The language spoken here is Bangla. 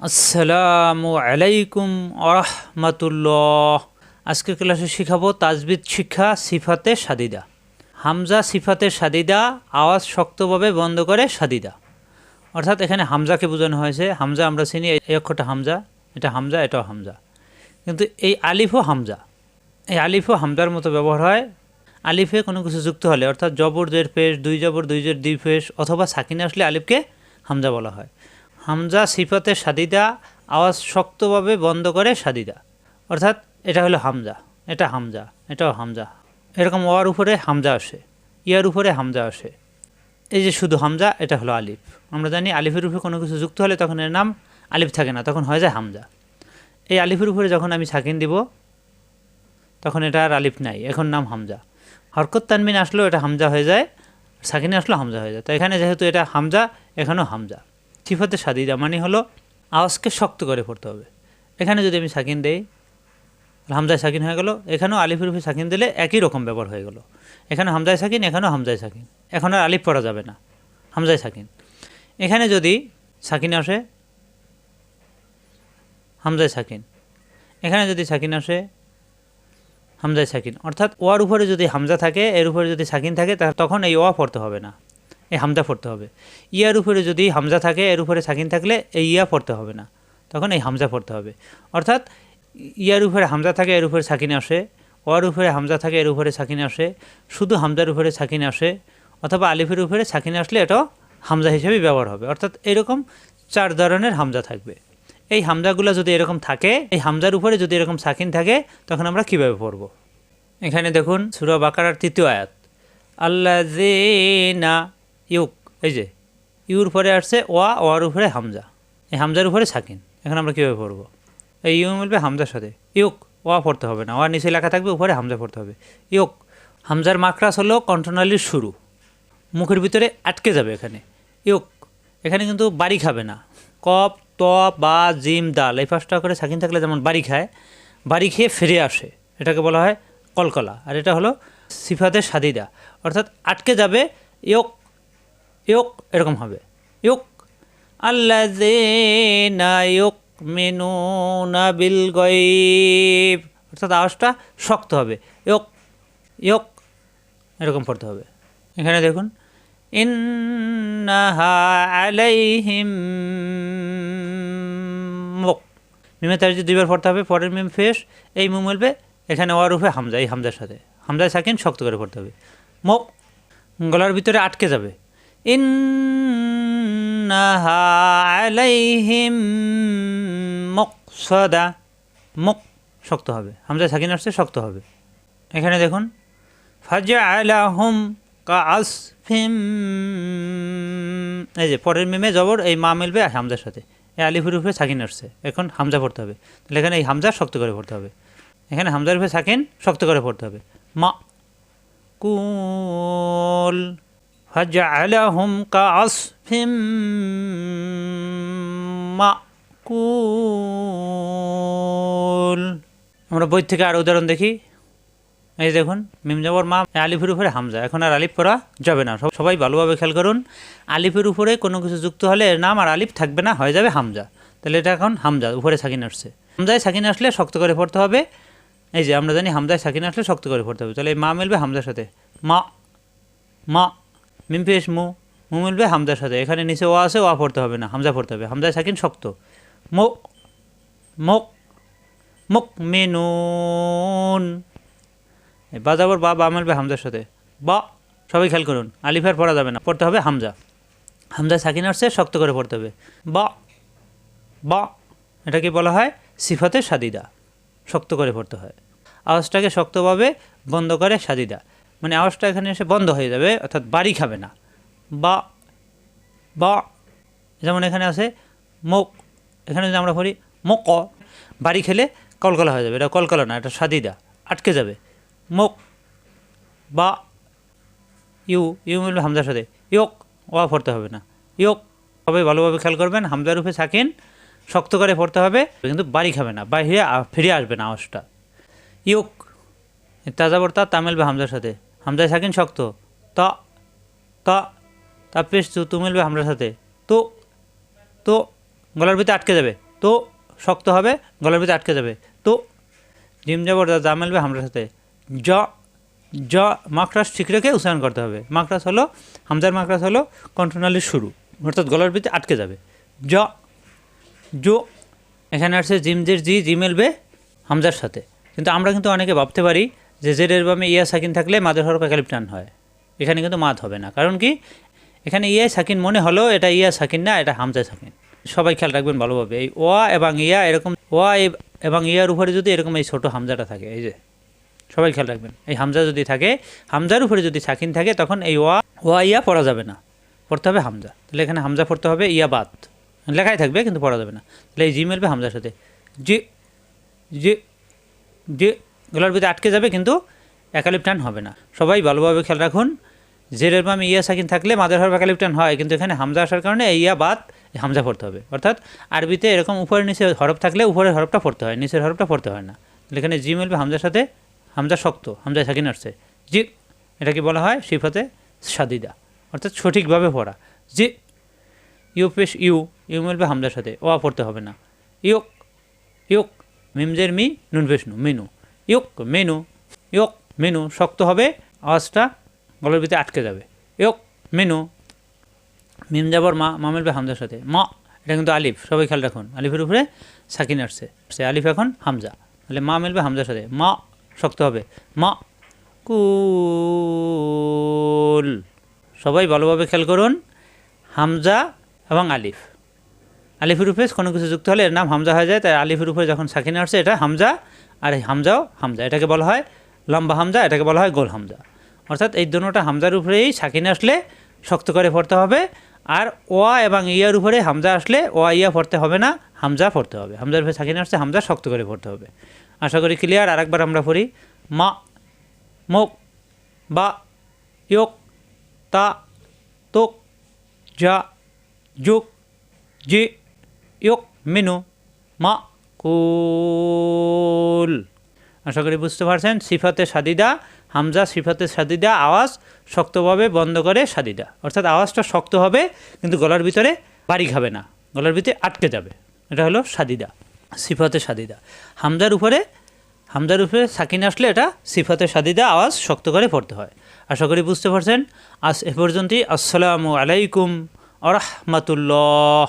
আসসালামু আলাইকুম আরহামাতুল্লাহ আজকের ক্লাসে শিখাবো তাজবিদ শিক্ষা সিফাতে সাদিদা। হামজা সিফাতে সাদিদা, আওয়াজ শক্তভাবে বন্ধ করে সাদিদা। অর্থাৎ এখানে হামজাকে বোঝানো হয়েছে। হামজা আমরা চিনি, এই অক্ষরটা হামজা, এটা হামজা, এটাও হামজা। কিন্তু এই আলিফও হামজা। এই আলিফও হামজার মতো ব্যবহার হয়। আলিফে কোনো কিছু যুক্ত হলে, অর্থাৎ জবর দের পেশ দুই জবর, দুই জের দুই পেশ অথবা সাকিনে আসলে আলিফকে হামজা বলা হয়। হামজা সিফাতে সাদিদা আওয়াজ শক্তভাবে বন্ধ করে সাদিদা। অর্থাৎ এটা হলো হামজা, এটা হামজা, এটাও হামজা। এরকম ওয়ার উপরে হামজা আসে, ইয়ার উপরে হামজা আসে। এই যে শুধু হামজা, এটা হলো আলিফ। আমরা জানি আলিফের উপরে কোনো কিছু যুক্ত হলে তখন এর নাম আলিফ থাকে না, তখন হয়ে যায় হামজা। এই আলিফের উপরে যখন আমি সাকিন দিব, তখন এটা আর আলিফ নাই, এখন নাম হামজা। হরকত তানমিন আসলেও এটা হামজা হয়ে যায়, সাকিনে আসলেও হামজা হয়ে যায়। তো এখানে যেহেতু এটা হামজা, এখানেও হামজা। সিফাতে সাদিদা মানে হলো আওয়াজকে শক্ত করে পড়তে হবে। এখানে যদি আমি সাকিন দেই, হামজায় সাকিন হয়ে গেল, এখানেও আলিফের উপরে সাকিন দিলে একই রকম ব্যবহার হয়ে গেল। এখানে হামজায় সাকিন, এখানেও হামজায় সাকিন। এখন আর আলিফ পড়া যাবে না, হামজায় সাকিন। এখানে যদি সাকিন আসে, হামজায় সাকিন। এখানে যদি সাকিন আসে, হামজায় সাকিন। অর্থাৎ ওয়ার উপরে যদি হামজা থাকে, এর উপরে যদি সাকিন থাকে তখন এই ওয়া পড়তে হবে না। এই হামজা পড়তে হবে। ইয়ার উপরে যদি হামজা থাকে, এর উপরে সাকিন থাকলে এই ইয়া পড়তে হবে না। তখন এই হামজা পড়তে হবে। অর্থাৎ ইয়ার উপরে হামজা থাকে, এর উপরে সাকিন আসে। ওয়ার উপরে হামজা থাকে, এর উপরে সাকিন আসে। শুধু হামজার উপরে সাকিন আসে, অথবা আলিফের উপরে সাকিন আসলে এটাও হামজা হিসেবে ব্যবহার হবে। অর্থাৎ এরকম চার ধরনের হামজা থাকবে। এই হামজাগুলো যদি এরকম থাকে, এই হামজার উপরে যদি এরকম সাকিন থাকে, তখন আমরা কীভাবে পড়ব? এখানে দেখুন, সুরা বাকারার তৃতীয় আয়াত। আল্লাহ ইউক এই যে, ইউর পরে আসছে ওয়া, ওয়ার উপরে হামজা। এই হামজার উপরে সাকিন। এখন আমরা কীভাবে পড়ব? এই ইউ মিলবে হামজার সাথে। ইউক, ওয়া পড়তে হবে না। ওয়া নিচে লেখা থাকবে, উপরে হামজা পড়তে হবে। ইউক, হামজার মাকড়াস হলো কণ্ঠনালীর শুরু। মুখের ভিতরে আটকে যাবে এখানে। ইউক, এখানে কিন্তু বাড়ি খাবে না। কপ ত বা, জিম, দাল, এই পাঁচটা করে সাকিন থাকলে যেমন বাড়ি খায়, বাড়ি খেয়ে ফিরে আসে। এটাকে বলা হয় কলকলা। আর এটা হলো সিফাতের সাদিদা। অর্থাৎ আটকে যাবে ইয়োক ইয়োক এরকম হবে। ইয়োক আল্লাহ না ইয়োক মেনু না বিল গয়েব অর্থাৎ আওয়াজটা শক্ত হবে। ইয়োক ইয়োক এরকম পড়তে হবে। এখানে দেখুন, ইন্নাহা আলাইহিম মুক। মিমে দুইবার পড়তে হবে, পরের মিম ফেস, এই মুম বলবে, এখানে ওয়ার উপরে হামজা, এই হামজার সাথে। হামজায় সাকিন শক্ত করে পড়তে হবে। মুক, গলার ভিতরে আটকে যাবে। ইন্নাহা আলাইহিম মুকসাদা মুক শক্ত হবে। হামজা সাকিন আসছে, শক্ত হবে। এখানে দেখুন ফাজা আলাহুম কাসফিম এই যে, পরের মিমে জবর, এই মা মিলবে হামজার সাথে। এই আলিফের উপরে সাকিন আসছে। এখন হামজা পড়তে হবে। তাহলে এখানে এই হামজা শক্ত করে পড়তে হবে। এখানে হামজার উপরে সাকিন শক্ত করে পড়তে হবে। মা কুল ফাজা আলাহুম কাসফিম মা কুল আমরা বই থেকে আর উদাহরণ দেখি। এই দেখুন, মিম জবর মা আলিফের উপরে হামজা। এখন আর আলিফ পড়া যাবে না। সব- সবাই ভালোভাবে খেয়াল করুন। আলিফের উপরে কোনো কিছু যুক্ত হলে এর নাম আর আলিফ থাকবে না, হয়ে যাবে হামজা। তাহলে এটা এখন হামজা, উপরে সাকিন আসছে। হামজায় সাকিন আসলে শক্ত করে পড়তে হবে। এই যে আমরা জানি হামজায় সাকিন আসলে শক্ত করে পড়তে হবে। তাহলে মা মিলবে হামজার সাথে। মা মা মিম পেশ মু মু মিলবে হামজার সাথে। এখানে নিচে ও আছে, ওয়া পড়তে হবে না, হামজা পড়তে হবে। হামজায় সাকিন শক্ত। মোক মোক মুক মেনুন এই বা যাবর বা বা মিলবে হামজার সাথে। বা, সবাই খেয়াল করুন আলিফার পড়া যাবে না। পড়তে হবে হামজা। হামজা সাকিন আসছে, শক্ত করে পড়তে হবে। বা বা, এটাকে বলা হয় সিফাতে সাদিদা। শক্ত করে পড়তে হয়। আওয়াজটাকে শক্তভাবে বন্ধ করে সাদিদা। মানে আওয়াজটা এখানে এসে বন্ধ হয়ে যাবে, অর্থাৎ বাড়ি খাবে না। বা বা, যেমন এখানে আছে মুখ এখানে যদি আমরা পড়ি, মুক, বাড়ি খেলে কলকলা হয়ে যাবে। এটা কলকলা না, এটা সাদিদা, আটকে যাবে। মুক বা, ইউ ইউ মিলবে হামজার সাথে। ইয়োক, ওয়া পড়তে হবে না। ইয়োক সবাই ভালোভাবে খেয়াল করবেন হামজার রূপে সাকিন, শক্ত করে পড়তে হবে, কিন্তু বাড়ি খাবে না বাইরে ফিরে আসবে না আওয়াজটা। ইয়োক তাজা পড়তা তা মিলবে হামজার সাথে। হামজায় সাকিন শক্ত। ত ত, তা পেশ তু মিলবে হামজার সাথে। তো তো গলার ভিতরে আটকে যাবে। তো শক্ত হবে, গলার ভিতরে আটকে যাবে। তো জিম যাবর যা মেলবে হামজার সাথে। জ জ মাকড়াস ঠিক রেখে উচ্চারণ করতে হবে। মাকড়াস হলো, হামজার মাকড়াস হলো কণ্ঠনালীর শুরু। অর্থাৎ গলার ভিতরে আটকে যাবে। জ জো এখানে আসছে জিমজের জি জি মেলবে হামজার সাথে। কিন্তু আমরা কিন্তু অনেকে ভাবতে পারি যে জেরের বামে ইয়া সাকিন থাকলে মাদের হরফ একালিপ টান হয়। এখানে কিন্তু মাদ হবে না। কারণ কি? এখানে ইয়া সাকিন মনে হলো, এটা ইয়া সাকিন না, এটা হামজা সাকিন। সবাই খেয়াল রাখবেন ভালোভাবে। এই ওয়া এবং ইয়া এরকম, ওয়া এবং ইয়ার উপরে যদি এরকম এই ছোটো হামজাটা থাকে, এই যে, সবাই খেয়াল রাখবেন। এই হামজা যদি থাকে, হামজার উপরে যদি সাকিন থাকে, তখন এই ওয়া ওয়া ইয়া পড়া যাবে না। পড়তে হবে হামজা। তাহলে এখানে হামজা পড়তে হবে, ইয়া বাদ। লেখাই থাকবে, কিন্তু পড়া যাবে না। তাহলে এই জি মেলবে হামজার সাথে। জি জি জি গলার ভিতরে আটকে যাবে কিন্তু একালিপ টান হবে না। সবাই ভালোভাবে খেয়াল রাখুন, জেরের বামে ইয়া সাকিন থাকলে মাদের হরফ একালিপ টান হয়, কিন্তু এখানে হামজা আসার কারণে ইয়া বাদ হামজা পড়তে হবে। অর্থাৎ আরবিতে এরকম উপরে নিচে হরফ থাকলে উপরের হরফটা পড়তে হয়, নিচের হরফটা পড়তে হয় না। এখানে জি মেলবে হামজার সাথে হামজা শক্ত হামজা সাকিন আসছে। জি এটাকে বলা হয়? সিফাতে সাদিদা। অর্থাৎ সঠিকভাবে পড়া। জি, ইউ পেশ ইউ ইউ মিলবে হামজার সাথে, ওয়া পড়তে হবে না। ইয়োক ইয়োক, মিমজের মি, নুন পেশ নু, মেনু। ইয়োক মেনু ইয়োক মেনু শক্ত হবে, আওয়াজটা গলার ভিতরে আটকে যাবে। ইয়োক মেনু, মিম যাবর মা মা মিলবে হামজার সাথে। মা, এটা কিন্তু আলিফ, সবাই খেয়াল রাখুন, আলিফের উপরে সাকিন আসছে। সে আলিফ এখন হামজা। তাহলে মা মিলবে হামজার সাথে। মা, শক্ত হবে। মা, কুল। সবাই ভালোভাবে খেয়াল করুন, হামজা এবং আলিফ। আলিফের উপরে কোনো কিছু যুক্ত হলে এর নাম হামজা হয়ে যায়, তাই আলিফের উপরে যখন সাকিন আসছে, এটা হামজা আর এই হামজাও হামজা, এটাকে বলা হয় লম্বা হামজা, এটাকে বলা হয় গোল হামজা। অর্থাৎ এই দুটোটা হামজার উপরেই সাকিন আসলে শক্ত করে পড়তে হবে, আর ওয়া এবং ইয়ার উপরে হামজা আসলে ওয়া ইয়া পড়তে হবে না, হামজা পড়তে হবে। হামজার উপরে সাকিন আসছে হামজা শক্ত করে পড়তে হবে। আশা করি ক্লিয়ার আরেকবার আমরা পড়ি। মা, মুখ, বা, ইয়োক, তা, তোক যা যুক, জি, ইয়োক, মেনু, মা কুল। আশা করি বুঝতে পারছেন? সিফাতে সাদিদা, হামজা সিফাতে সাদিদা, আওয়াজ শক্তভাবে বন্ধ করে সাদিদা। অর্থাৎ আওয়াজটা শক্ত হবে, কিন্তু গলার ভিতরে বাড়ি খাবে না। গলার ভিতরে আটকে যাবে। এটা হলো সাদিদা, সিফাতে সাদিদা। হামজার উপরে হামজার উপরে সাকিন আসলে এটা সিফাতে সাদিদা, আওয়াজ শক্ত করে পড়তে হয়। আশা করি বুঝতে পারছেন? আজ এ পর্যন্তই। আসসালামু আলাইকুম আরহামাতুল্লাহ